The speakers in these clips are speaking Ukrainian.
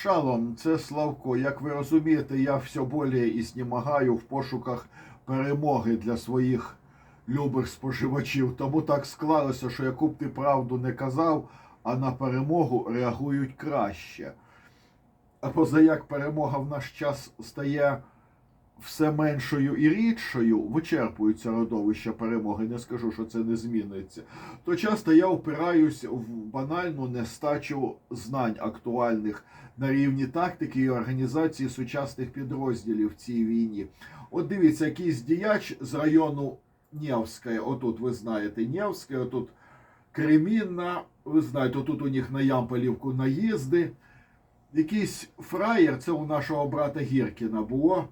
Шалом, це Славко. Як ви розумієте, я все більше і знімагаю в пошуках перемоги для своїх любих споживачів. Тому так склалося, що яку б ти правду не казав, а на перемогу реагують краще. А позаяк перемога в наш час стає все меншою і рідшою, вичерпуються родовища перемоги. Не скажу, що це не зміниться. То часто я опираюсь в банальну нестачу знань актуальних на рівні тактики і організації сучасних підрозділів в цій війні. От дивіться, якийсь діяч з району Нєвське, отут ви знаєте, Нєвське, отут Кремінна, ви знаєте, тут у них на Ямполівку наїзди. Якийсь фраєр, це у нашого брата Гіркіна було.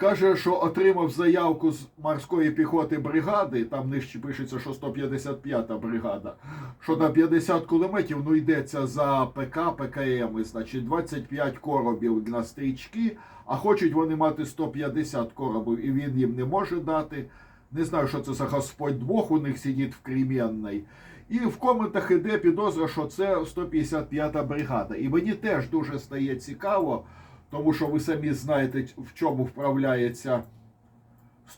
Каже, що отримав заявку з морської піхоти бригади, там нижче пишеться, що 155-та бригада, що на 50 кулеметів ну йдеться за ПК, ПКМ, значить 25 коробів на стрічки, а хочуть вони мати 150 коробів, і він їм не може дати. Не знаю, що це за Господь Бог у них сидить в Кремінній. І в коментах іде підозра, що це 155-та бригада. І мені теж дуже стає цікаво, тому що ви самі знаєте, в чому вправляється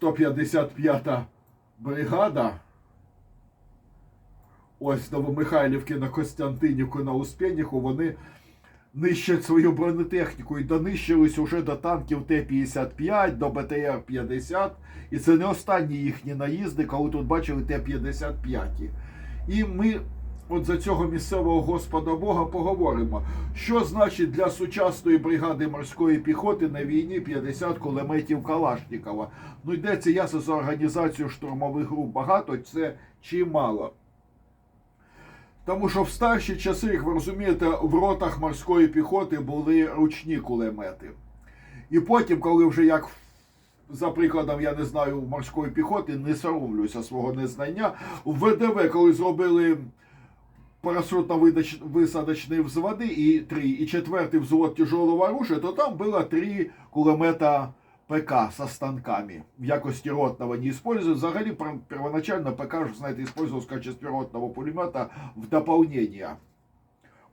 155-та бригада. Ось Новомихайлівки на Костянтинівку на Успенніху вони нищать свою бронетехніку і донищились уже до танків Т-55, до БТР-50. І це не останні їхні наїзди, коли тут бачили Т-55. І ми от за цього місцевого Господа Бога поговоримо, що значить для сучасної бригади морської піхоти на війні 50 кулеметів Калашнікова. Ну йдеться ясно за організацію штурмових груп багато, це чи мало. Тому що в старші часи, як ви розумієте, в ротах морської піхоти були ручні кулемети. І потім, коли вже як за прикладом, я не знаю, морської піхоти, не соромлюся свого незнання. В ВДВ, коли зробили парашютно-висадочні взводи, і три, і четвертий взвод тяжелого оружия, то там було три кулемета ПК со станками в якости ротного не используют. Взагалі, первоначально ПК, ж, знаете, использовался в качестве ротного пулемета в дополнение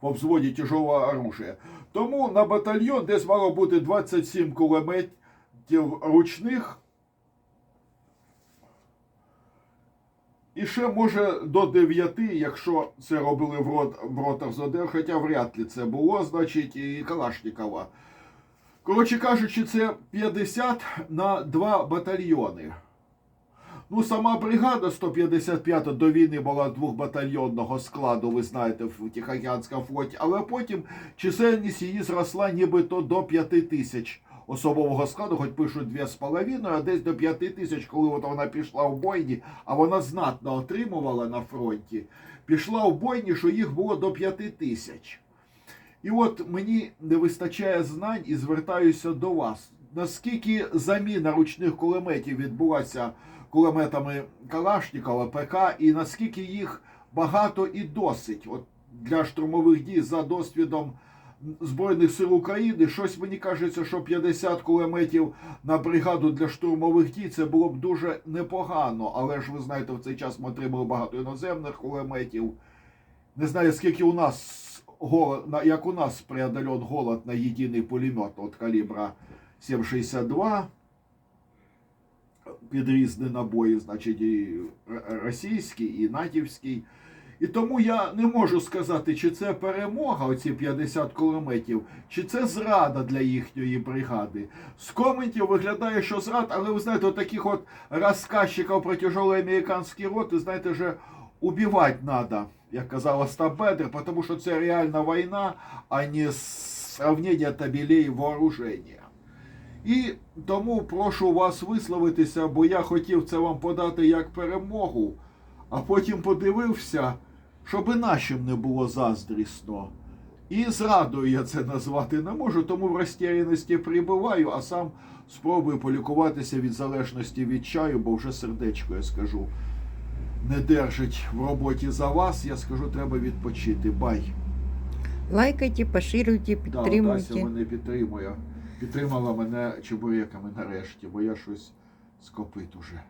во взводі тяжелого оружия. Тому на батальйон десь мало бути 27 кулеметів ручних. І ще може до 9, якщо це робили в, рот, в ротах з ОДР, хоча вряд ли це було, значить, і Калашникова. Коротше кажучи, це 50 на 2 батальйони. Ну, сама бригада 155 до війни була двохбатальйонного складу, ви знаєте, в Тихоокеанському флоті, але потім чисельність її зросла нібито до 5 тисяч особового складу, хоч пишуть 2,5, а десь до 5 тисяч, коли от вона пішла в бойні, а вона знатно отримувала на фронті, пішла в бойні, що їх було до 5 тисяч. І от мені не вистачає знань і звертаюся до вас. Наскільки заміна ручних кулеметів відбулася кулеметами Калашникова, ПК, і наскільки їх багато і досить от для штурмових дій за досвідом Збройних сил України, щось мені кажеться, що 50 кулеметів на бригаду для штурмових дій це було б дуже непогано. Але ж ви знаєте, в цей час ми отримали багато іноземних кулеметів. Не знаю, скільки у нас голод, як у нас преодолен голод на єдиний пулемет от калібра 7,62. Під різні набої, значить, і російський, і натівський. І тому я не можу сказати, чи це перемога, оці 50 кулеметів, чи це зрада для їхньої бригади. З коментів виглядає, що зрад, але ви знаєте, от таких от розказчиків про тяжелі американські роти, знаєте, же убивати треба, як казала Стабедер, тому що це реальна війна, а не сравнення табелей вооруження. І тому прошу вас висловитися, бо я хотів це вам подати як перемогу, а потім подивився, щоб і нашим не було заздрісно. І зрадою я це назвати не можу, тому в розтіряності прибуваю, а сам спробую полікуватися від залежності від чаю, бо вже сердечко, я скажу, не держить в роботі за вас. Я скажу, треба відпочити. Бай. Лайкайте, поширюйте, Да, Тася підтримуйте. мене підтримує. Підтримала мене чебуреками нарешті, бо я щось скопит уже.